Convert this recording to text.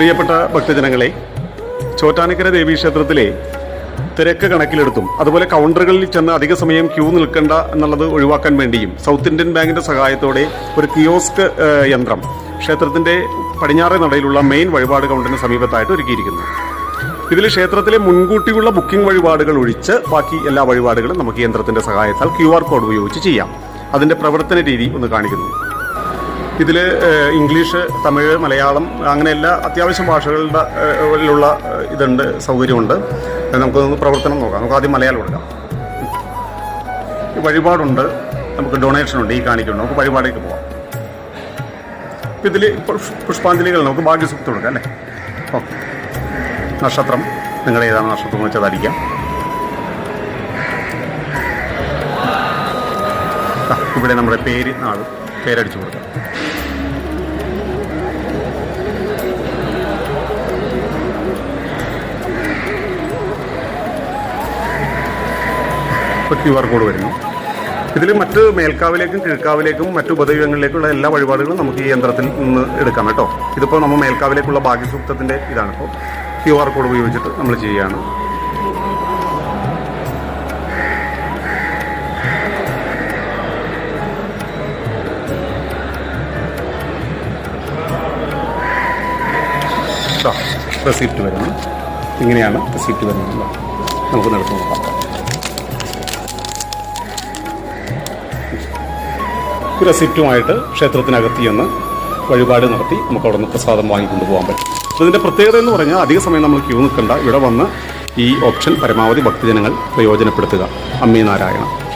പ്രിയപ്പെട്ട ഭക്തജനങ്ങളെ ചോറ്റാനിക്കര ദേവീക്ഷേത്രത്തിലെ തിരക്ക് കണക്കിലെടുത്തും അതുപോലെ കൗണ്ടറുകളിൽ ചെന്ന് അധിക സമയം ക്യൂ നിൽക്കേണ്ട എന്നുള്ളത് ഒഴിവാക്കാൻ വേണ്ടിയും സൗത്ത് ഇന്ത്യൻ ബാങ്കിന്റെ സഹായത്തോടെ ഒരു കിയോസ്ക് യന്ത്രം ക്ഷേത്രത്തിന്റെ പടിഞ്ഞാറേ നടയിലുള്ള മെയിൻ വഴിപാട് കൗണ്ടറിന് സമീപത്തായിട്ട് ഒരുക്കിയിരിക്കുന്നു. ഇതിൽ ക്ഷേത്രത്തിലെ മുൻകൂട്ടിയുള്ള ബുക്കിംഗ് വഴിപാടുകൾ ഒഴിച്ച് ബാക്കി എല്ലാ വഴിപാടുകളും നമുക്ക് യന്ത്രത്തിന്റെ സഹായത്താൽ ക്യു കോഡ് ഉപയോഗിച്ച് ചെയ്യാം. അതിന്റെ പ്രവർത്തന രീതി ഒന്ന് കാണിക്കുന്നു. ഇതിൽ ഇംഗ്ലീഷ് തമിഴ് മലയാളം അങ്ങനെ എല്ലാ അത്യാവശ്യം ഭാഷകളുടെ ഉള്ള ഇതുണ്ട് സൗകര്യമുണ്ട്. നമുക്കൊന്ന് പ്രവർത്തനം നോക്കാം. നമുക്ക് ആദ്യം മലയാളം എടുക്കാം വഴിപാടുണ്ട്. നമുക്ക് ഡൊണേഷൻ ഉണ്ട്. ഈ കാണിക്കുന്നുണ്ട്. നമുക്ക് വഴിപാടേക്ക് പോവാം. ഇതിൽ പുഷ്പാഞ്ജലികൾ നമുക്ക് ഭാഗ്യസുഖത്ത് കൊടുക്കാം അല്ലേ? ഓക്കെ നക്ഷത്രം. നിങ്ങളുടെ ഏതാണ് നക്ഷത്രം വെച്ചാൽ അടിക്കാം ഇവിടെ നമ്മുടെ പേര് നാളും. പേരടിച്ചു കൊടുക്കാം. ഇപ്പോൾ ക്യു ആർ കോഡ് വരുന്നു. ഇതിൽ മറ്റ് മേൽക്കാവിലേക്കും കിഴക്കാവിലേക്കും മറ്റു ഉപദൈവങ്ങളിലേക്കുള്ള എല്ലാ വഴിപാടുകളും നമുക്ക് ഈ യന്ത്രത്തിൽ നിന്ന് എടുക്കാം കേട്ടോ. ഇതിപ്പോൾ നമ്മൾ മേൽക്കാവിലേക്കുള്ള ഭാഗ്യസൂക്തത്തിന്റെ ഇതാണ് ഇപ്പോൾ ക്യു ആർ കോഡ് ഉപയോഗിച്ചിട്ട് നമ്മൾ ചെയ്യുകയാണ്. റെസിപ്റ്റ് വരുന്നു. ഇങ്ങനെയാണ് റെസിപ്റ്റ് വരുന്നത്. നമുക്ക് നടത്തി നോക്കാം റെസിപ്റ്റുമായിട്ട് ക്ഷേത്രത്തിനകത്ത് ചെന്ന് വഴിപാട് നടത്തി നമുക്ക് അവിടെ നിന്ന് പ്രസാദം വാങ്ങിക്കൊണ്ട് പോകാൻ പറ്റും. ഇതിന്റെ പ്രത്യേകത എന്ന് പറഞ്ഞാൽ അധിക സമയം നമ്മൾ ക്യൂ നിൽക്കേണ്ട. ഇവിടെ വന്ന് ഈ ഓപ്ഷൻ പരമാവധി ഭക്തജനങ്ങൾ പ്രയോജനപ്പെടുത്തുക. അമ്മി നാരായണ.